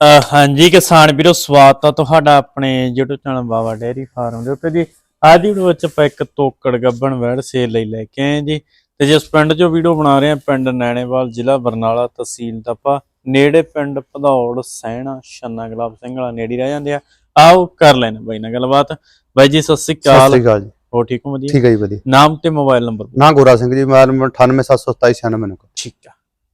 ਹਾਂਜੀ ਕਿਸਾਨ ਵੀਰੋ ਸਵਾਗਤ ਆ ਤੁਹਾਡਾ ਆਪਣੇ YouTube channel Baba dairy farm ਦੇ ਉੱਤੇ ਜੀ। ਅੱਜ ਦੀ ਵੀਡੀਓ ਵਿੱਚ ਆਪਾਂ ਇੱਕ ਤੋਕੜ ਗੱਬਣ ਵੈੜ ਸੇਲ ਲਈ ਲੈ ਕੇ ਆਏ ਜੀ। ਤੇ ਜਿਸ ਪਿੰਡ 'ਚੋਂ ਵੀਡੀਓ ਬਣਾ ਰਹੇ ਆ ਪਿੰਡ ਨੈਣੇਵਾਲ ਜ਼ਿਲ੍ਹਾ ਬਰਨਾਲਾ ਤਹਿਸੀਲ ਤਪਾ ਨੇੜੇ ਪਿੰਡ ਭਦੌੜ ਸਹਿਣਾ ਛੰਨਾ ਗੁਲਾਬ ਸਿੰਘ ਵਾਲਾ ਨੇੜੇ ਰਹਿ ਜਾਂਦੇ ਆ। ਆਓ ਕਰ ਲੈਣਾ ਬਾਈ ਨਾਲ ਗੱਲਬਾਤ। ਬਾਈ ਜੀ ਸਤਿ ਸ੍ਰੀ ਸਤਿ ਅਕਾਲ ਸ੍ਰੀ ਅਕਾਲ ਜੀ। ਹੋ ਠੀਕ ਹੋ ਵਧੀਆ? ਠੀਕ ਹੈ ਜੀ ਵਧੀਆ। ਨਾਮ ਤੇ ਮੋਬਾਈਲ ਨੰਬਰ। ਨਾ ਗੋਰਾ ਸਿੰਘ ਜੀ ਮੈਂ 98727 ਮੈਨੂੰ ਠੀਕ ਆ।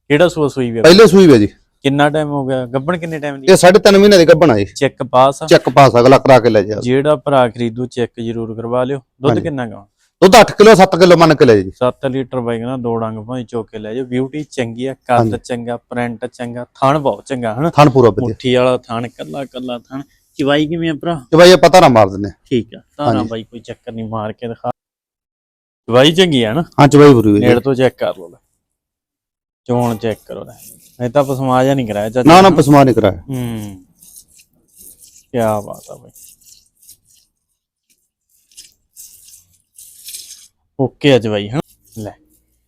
ਕਿਹੜਾ ਸੂਆ ਸੂਈ ਵੀ? ਪਹਿਲੇ ਸੂਈ ਵੇ ਜੀ। ਕਿੰਨਾ ਟਾਈਮ ਹੋ ਗਿਆ? ਗੱਬਣ ਕਿੰਨੇ ਟਾਈਮ ਦੀ? ਇਹ ਸਾਢੇ ਤਿੰਨ ਮਹੀਨੇ ਦੀ ਗੱਭਣਾ ਜੀ। ਚੈੱਕ ਪਾਸ ਆ? ਚੈੱਕ ਪਾਸ ਅਗਲਾ ਕਰਾ ਕੇ ਲੈ ਜਾ ਜਿਹੜਾ ਭਰਾ ਖਰੀਦੂ ਚੈੱਕ ਜ਼ਰੂਰ ਕਰਵਾ ਲਿਓ। ਦੁੱਧ। ਕਿੰਨਾ ਗਾ ਦੁੱਧ 8 ਕਿਲੋ 7 ਕਿਲੋ ਮੰਨ ਕੇ ਲੈ ਜੀ। 7 ਲੀਟਰ ਨਾਲ ਦੋ ਡੰਗ ਭਾਈ ਚੋਕ ਕੇ ਲੈ ਜਾਓ ਬਿਊਟੀ ਚੰਗੀ ਆ ਕੱਦ। ਚੰਗਾ ਪ੍ਰਿੰਟ ਚੰਗਾ ਥਣ ਬਹੁਤ ਚੰਗਾ ਹਨਾ? ਥਣ ਪੂਰਾ ਵਧੀਆ। ਮੁੱਠੀ ਵਾਲਾ ਥਣ ਕੱਲਾ ਕੱਲਾ ਥਣ। ਚਵਾਈ ਕਿਵੇਂ ਆ ਭਰਾ? ਤੇ ਇਹ ਪਤਾ ਨਾ ਮਾਰ ਦਿੰਦੇ ਠੀਕ ਆ ਹਾਂਜੀ। ਬਾਈ ਕੋਈ ਚੱਕਰ ਨਹੀਂ ਮਾਰ ਕੇ ਦਿਖਾ। ਚਵਾਈ ਚੰਗੀ ਆ ਨਾ ਹਾਂ ਚਵਾਈ ਪੂਰੀ ਨੇੜ ਤੋਂ ਚੈੱਕ ਕਰ ਲਓ ਲੈ। ਚੋਣ ਚੈੱਕ ਕਰੋ ਲੈ। ਨਹੀਂ ਤਾਂ ਪਸਮਾ ਜਾ ਨਹੀਂ ਕਰਾਇਆ ਚਾਚਾ ਨਾ ਨਾ ਪਸਮਾ ਨਹੀਂ ਕਰਾਇਆ। ਹੂੰ। ਕੀ ਬਾਤ ਆ ਬਾਈ। ਓਕੇ ਅੱਜ ਬਾਈ ਹਨਾ? ਲੈ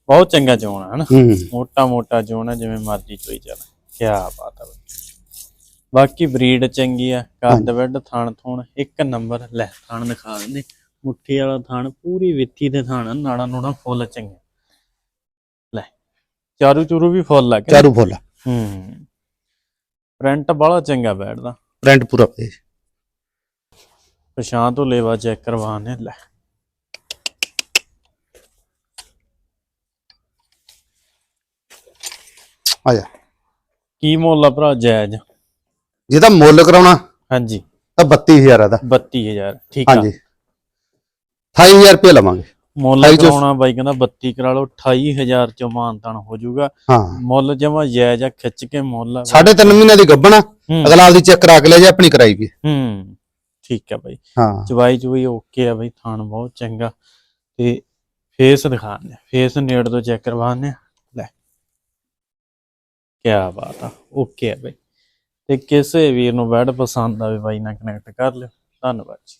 ਬਹੁਤ ਚੰਗਾ ਚੋਣ ਆ ਹਨਾ? ਹੂੰ। ਮੋਟਾ ਮੋਟਾ ਚੋਣ ਆ ਜਿਵੇਂ ਮਰਜ਼ੀ ਚੋਈ ਚੱਲ। ਕੀ ਬਾਤ ਆ ਬਾਈ। ਬਾਕੀ ਬਰੀਡ ਚੰਗੀ ਆ ਕੱਦ ਵੱਡ ਥਣ ਥੁਣ ਇੱਕ ਨੰਬਰ ਲੈ ਥਣ ਦਿਖਾ ਦਿੰਦੇ। ਮੁੱਠੀ ਵਾਲਾ ਥਣ ਪੂਰੀ ਵਿੱਥੀ ਦੇ ਥਣ ਨਾੜਾ ਨੂੜਾ ਫੁੱਲ ਚੰਗੇ ਲੈ ਚਾਰੂ ਚੂਰੂ ਵੀ ਫੁੱਲ ਲੱਗ ਚਾਰੂ ਫੁੱਲ ਹੂੰ। ਪ੍ਰਿੰਟ ਬੜਾ ਚੰਗਾ ਬੈਠਦਾ। ਪ੍ਰਿੰਟ ਪੂਰਾ ਜੀ। ਪਛਾਣ ਤੋਂ ਲੇਵਾ ਚੈੱਕ ਕਰਵਾਣੇ ਲੈ। ਆ ਜਾ। ਕੀ ਮੁੱਲ ਆ ਭਰਾ ਜਾਇਜ਼? ਜੇ ਤਾਂ ਮੁੱਲ ਕਰਾਉਣਾ ਹਾਂਜੀ। ਤਾਂ 32000 ਇਹਦਾ। 32000 ਠੀਕ ਆ। ਹਾਂਜੀ। 28000 ਰੁਪਏ ਲਵਾਂਗੇ। ਮੁੱਲ ਕਰਾਉਣਾ ਬਾਈ ਕਹਿੰਦਾ 32 ਕਰਾ ਲਓ 28000 ਚ ਮਾਨਤਾਨ ਹੋ ਜਾਊਗਾ। ਮੁੱਲ ਜਮਾ ਜਾਇਜ਼ ਆ ਖਿੱਚ ਕੇ ਮੁੱਲ ਆ। ਸਾਢੇ ਤਿੰਨ ਮਹੀਨੇ ਦੀ ਗੱਭਣਾ ਹੂੰ। ਅਗਲਾ ਆਪਦੀ ਚੈੱਕ ਕਰਾ ਕੇ ਲੈ ਜਾ ਆਪਣੀ ਕਰਾਈ ਵੀ ਹੂੰ ਠੀਕ ਆ ਬਾਈ। ਚਵਾਈ ਚੁਈ ਓਕੇ ਆ ਬਾਈ ਥਾਣ ਬਹੁਤ ਚੰਗਾ। ਤੇ ਫੇਸ ਦਿਖਾਣੇ ਫੇਸ ਨੇੜ ਤੋਂ ਚੈੱਕ ਕਰਵਾਣੇ ਲੈ। ਕੀ ਬਾਤ ਆ ਓਕੇ ਆ ਬਾਈ। ਤੇ ਕਿਸੇ ਵੀਰ ਨੂੰ ਬੈਡ ਪਸੰਦ ਆਵੇ ਬਾਈ ਨਾਲ ਕਨੈਕਟ ਕਰ ਲਿਓ। ਧੰਨਵਾਦ ਜੀ।